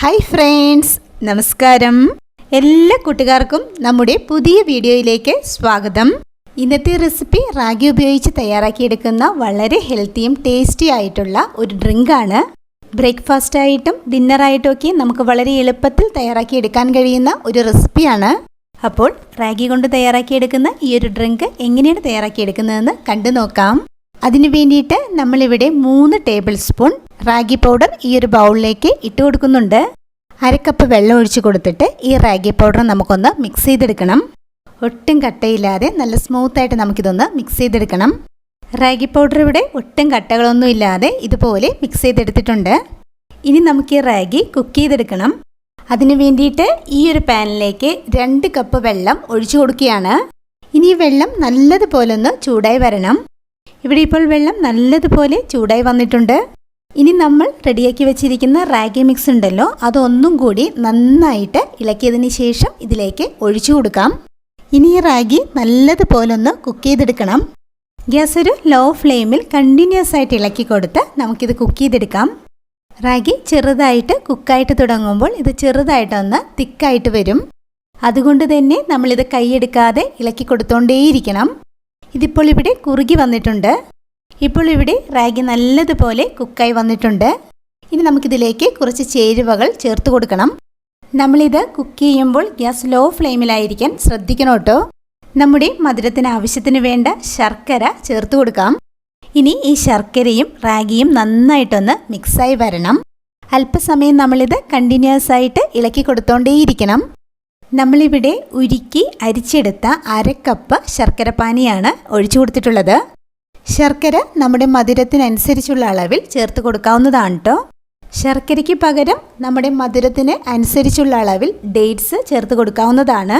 Hi friends നമസ്കാരം. എല്ലാ കൂട്ടുകാർക്കും നമ്മുടെ പുതിയ വീഡിയോയിലേക്ക് സ്വാഗതം. ഇന്നത്തെ റെസിപ്പി റാഗി ഉപയോഗിച്ച് തയ്യാറാക്കിയെടുക്കുന്ന വളരെ ഹെൽത്തിയും ടേസ്റ്റി ആയിട്ടുള്ള ഒരു ഡ്രിങ്കാണ് ബ്രേക്ക്ഫാസ്റ്റ് ആയിട്ടും ഡിന്നറായിട്ടും ഒക്കെ നമുക്ക് വളരെ എളുപ്പത്തിൽ തയ്യാറാക്കിയെടുക്കാൻ കഴിയുന്ന ഒരു റെസിപ്പിയാണ് അപ്പോൾ റാഗി കൊണ്ട് തയ്യാറാക്കിയെടുക്കുന്ന ഈ ഒരു ഡ്രിങ്ക് എങ്ങനെയാണ് തയ്യാറാക്കിയെടുക്കുന്നതെന്ന് കണ്ടു നോക്കാം. അതിനു വേണ്ടിയിട്ട് നമ്മളിവിടെ മൂന്ന് ടേബിൾ സ്പൂൺ റാഗി പൗഡർ ഈ ഒരു ബൗളിലേക്ക് ഇട്ട് കൊടുക്കുന്നുണ്ട്. അരക്കപ്പ് വെള്ളം ഒഴിച്ച് കൊടുത്തിട്ട് ഈ റാഗി പൗഡർ നമുക്കൊന്ന് മിക്സ് ചെയ്തെടുക്കണം. ഒട്ടും കട്ടയില്ലാതെ നല്ല സ്മൂത്തായിട്ട് നമുക്കിതൊന്ന് മിക്സ് ചെയ്തെടുക്കണം. റാഗി പൗഡർ ഇവിടെ ഒട്ടും കട്ടകളൊന്നും ഇല്ലാതെ ഇതുപോലെ മിക്സ് ചെയ്തെടുത്തിട്ടുണ്ട്. ഇനി നമുക്ക് ഈ റാഗി കുക്ക് ചെയ്തെടുക്കണം. അതിനു വേണ്ടിയിട്ട് ഈ ഒരു പാനിലേക്ക് രണ്ട് കപ്പ് വെള്ളം ഒഴിച്ചു കൊടുക്കുകയാണ്. ഇനി ഈ വെള്ളം നല്ലതുപോലെ ഒന്ന് ചൂടായി വരണം. ഇവിടെ ഇപ്പോൾ വെള്ളം നല്ലതുപോലെ ചൂടായി വന്നിട്ടുണ്ട്. ഇനി നമ്മൾ റെഡിയാക്കി വെച്ചിരിക്കുന്ന റാഗി മിക്സ് ഉണ്ടല്ലോ അതൊന്നും കൂടി നന്നായിട്ട് ഇളക്കിയതിന് ശേഷം ഇതിലേക്ക് ഒഴിച്ചു കൊടുക്കാം. ഇനി ഈ റാഗി നല്ലതുപോലെ ഒന്ന് കുക്ക് ചെയ്തെടുക്കണം. ഗ്യാസ് ഒരു ലോ ഫ്ലെയിമിൽ കണ്ടിന്യൂസ് ആയിട്ട് ഇളക്കി കൊടുത്ത് നമുക്കിത് കുക്ക് ചെയ്തെടുക്കാം. റാഗി ചെറുതായിട്ട് കുക്കായിട്ട് തുടങ്ങുമ്പോൾ ഇത് ചെറുതായിട്ടൊന്ന് തിക്കായിട്ട് വരും. അതുകൊണ്ട് തന്നെ നമ്മളിത് കൈയെടുക്കാതെ ഇളക്കി കൊടുത്തോണ്ടേയിരിക്കണം. ഇതിപ്പോൾ ഇവിടെ കുറുകി വന്നിട്ടുണ്ട്. ഇപ്പോൾ ഇവിടെ റാഗി നല്ലതുപോലെ കുക്കായി വന്നിട്ടുണ്ട്. ഇനി നമുക്കിതിലേക്ക് കുറച്ച് ചേരുവകൾ ചേർത്ത് കൊടുക്കണം. നമ്മളിത് കുക്ക് ചെയ്യുമ്പോൾ ഗ്യാസ് ലോ ഫ്ലെയിമിലായിരിക്കാൻ ശ്രദ്ധിക്കണം കേട്ടോ. നമ്മുടെ മധുരത്തിന് ആവശ്യത്തിന് വേണ്ട ശർക്കര ചേർത്ത് കൊടുക്കാം. ഇനി ഈ ശർക്കരയും റാഗിയും നന്നായിട്ടൊന്ന് മിക്സായി വരണം. അല്പസമയം നമ്മളിത് കണ്ടിന്യൂസ് ആയിട്ട് ഇളക്കി കൊടുത്തോണ്ടേയിരിക്കണം. നമ്മളിവിടെ ഉരുക്കി അരിച്ചെടുത്ത അരക്കപ്പ് ശർക്കരപ്പാനിയാണ് ഒഴിച്ചു കൊടുത്തിട്ടുള്ളത്. ശർക്കര നമ്മുടെ മധുരത്തിനനുസരിച്ചുള്ള അളവിൽ ചേർത്ത് കൊടുക്കാവുന്നതാണ് കേട്ടോ ശർക്കരയ്ക്ക് പകരം നമ്മുടെ മധുരത്തിന് അനുസരിച്ചുള്ള അളവിൽ ഡേറ്റ്സ് ചേർത്ത് കൊടുക്കാവുന്നതാണ്.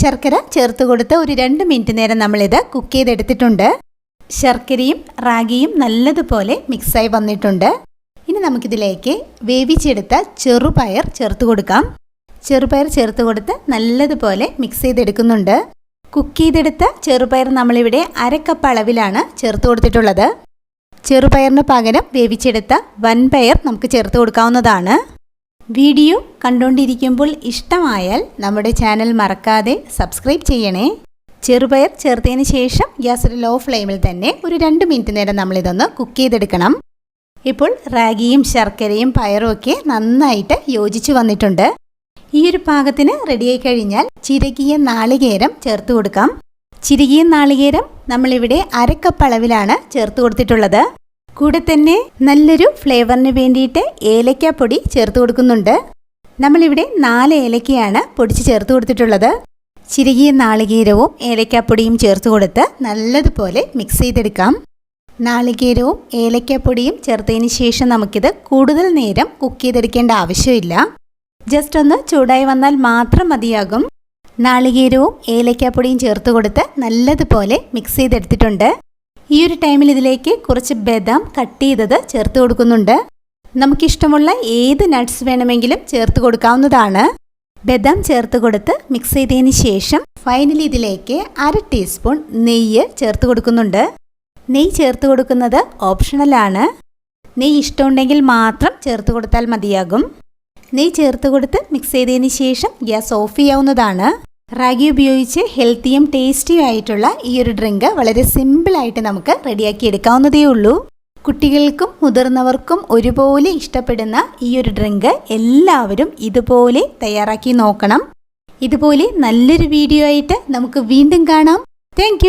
ശർക്കര ചേർത്ത് കൊടുത്ത് ഒരു രണ്ട് മിനിറ്റ് നേരം നമ്മളിത് കുക്ക് ചെയ്തെടുത്തിട്ടുണ്ട്. ശർക്കരയും റാഗിയും നല്ലതുപോലെ മിക്സായി വന്നിട്ടുണ്ട്. ഇനി നമുക്കിതിലേക്ക് വേവിച്ചെടുത്ത ചെറുപയർ ചേർത്ത് കൊടുക്കാം. ചെറുപയർ ചേർത്ത് കൊടുത്ത് നല്ലതുപോലെ മിക്സ് ചെയ്തെടുക്കുന്നുണ്ട്. കുക്ക് ചെയ്തെടുത്ത ചെറുപയർ നമ്മളിവിടെ അരക്കപ്പ് അളവിലാണ് ചേർത്ത് കൊടുത്തിട്ടുള്ളത്. ചെറുപയറിന് പകരം വേവിച്ചെടുത്ത വൻപയർ നമുക്ക് ചേർത്ത് കൊടുക്കാവുന്നതാണ്. വീഡിയോ കണ്ടുകൊണ്ടിരിക്കുമ്പോൾ ഇഷ്ടമായാൽ നമ്മുടെ ചാനൽ മറക്കാതെ സബ്സ്ക്രൈബ് ചെയ്യണേ. ചെറുപയർ ചേർത്തതിന് ശേഷം ഗ്യാസ് ലോ ഫ്ലെയിമിൽ തന്നെ ഒരു രണ്ട് മിനിറ്റ് നേരം നമ്മളിതൊന്ന് കുക്ക് ചെയ്തെടുക്കണം. ഇപ്പോൾ റാഗിയും ശർക്കരയും പയറും ഒക്കെ നന്നായിട്ട് യോജിച്ച് വന്നിട്ടുണ്ട്. ഈ ഒരു പാകത്തിന് റെഡിയായി കഴിഞ്ഞാൽ ചിരകിയ നാളികേരം ചേർത്ത് കൊടുക്കാം. ചിരകിയ നാളികേരം നമ്മളിവിടെ അരക്കപ്പ് അളവിലാണ് ചേർത്ത് കൊടുത്തിട്ടുള്ളത്. കൂടെ തന്നെ നല്ലൊരു ഫ്ലേവറിന് വേണ്ടിയിട്ട് ഏലക്കാപ്പൊടി ചേർത്ത് കൊടുക്കുന്നുണ്ട്. നമ്മളിവിടെ നാല് ഏലക്കയാണ് പൊടിച്ച് ചേർത്ത് കൊടുത്തിട്ടുള്ളത്. ചിരകിയ നാളികേരവും ഏലക്കാപ്പൊടിയും ചേർത്ത് കൊടുത്ത് നല്ലതുപോലെ മിക്സ് ചെയ്തെടുക്കാം. നാളികേരവും ഏലക്കാപ്പൊടിയും ചേർത്തതിന് ശേഷം നമുക്കിത് കൂടുതൽ നേരം കുക്ക് ചെയ്തെടുക്കേണ്ട ആവശ്യമില്ല. ജസ്റ്റ് ഒന്ന് ചൂടായി വന്നാൽ മാത്രം മതിയാകും. നാളികേരവും ഏലക്കാപ്പൊടിയും ചേർത്ത് കൊടുത്ത് നല്ലതുപോലെ മിക്സ് ചെയ്തെടുത്തിട്ടുണ്ട്. ഈ ഒരു ടൈമിൽ ഇതിലേക്ക് കുറച്ച് ബദാം കട്ട് ചെയ്തത് ചേർത്ത് കൊടുക്കുന്നുണ്ട്. നമുക്കിഷ്ടമുള്ള ഏത് നട്ട്സ് വേണമെങ്കിലും ചേർത്ത് കൊടുക്കാവുന്നതാണ്. ബദാം ചേർത്ത് കൊടുത്ത് മിക്സ് ചെയ്തതിന് ശേഷം ഫൈനലി ഇതിലേക്ക് അര ടീസ്പൂൺ നെയ്യ് ചേർത്ത് കൊടുക്കുന്നുണ്ട്. നെയ്യ് ചേർത്ത് കൊടുക്കുന്നത് ഓപ്ഷണലാണ് നെയ്യ് ഇഷ്ടമുണ്ടെങ്കിൽ മാത്രം ചേർത്ത് കൊടുത്താൽ മതിയാകും. നെയ്യ് ചേർത്ത് കൊടുത്ത് മിക്സ് ചെയ്തതിന് ശേഷം ഗ്യാസ് ഓഫ് ചെയ്യാവുന്നതാണ്. റാഗി ഉപയോഗിച്ച് ഹെൽത്തിയും ടേസ്റ്റിയും ആയിട്ടുള്ള ഈ ഒരു ഡ്രിങ്ക് വളരെ സിമ്പിളായിട്ട് നമുക്ക് റെഡിയാക്കി എടുക്കാവുന്നതേ ഉള്ളൂ. കുട്ടികൾക്കും മുതിർന്നവർക്കും ഒരുപോലെ ഇഷ്ടപ്പെടുന്ന ഈ ഒരു ഡ്രിങ്ക് എല്ലാവരും ഇതുപോലെ തയ്യാറാക്കി നോക്കണം. ഇതുപോലെ നല്ലൊരു വീഡിയോ ആയിട്ട് നമുക്ക് വീണ്ടും കാണാം. താങ്ക്